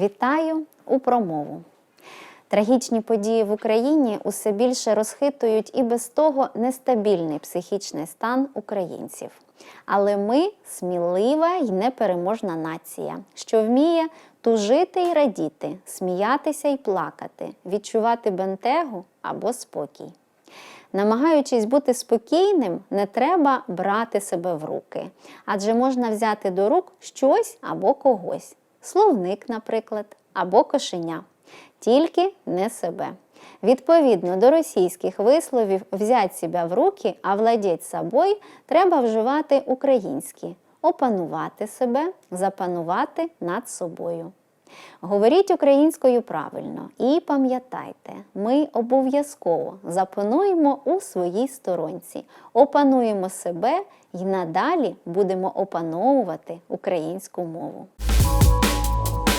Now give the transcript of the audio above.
Вітаю у промову. Трагічні події в Україні усе більше розхитують і без того нестабільний психічний стан українців. Але ми смілива й непереможна нація, що вміє тужити й радіти, сміятися й плакати, відчувати бентегу або спокій. Намагаючись бути спокійним, не треба брати себе в руки, адже можна взяти до рук щось або когось словник, наприклад, або кошеня, тільки не себе. Відповідно до російських висловів взять себе в руки, а владеть собою треба вживати українські, опанувати себе, запанувати над собою. Говоріть українською правильно і пам'ятайте, ми обов'язково запануємо у своїй сторонці, опануємо себе і надалі будемо опановувати українську мову. Bye.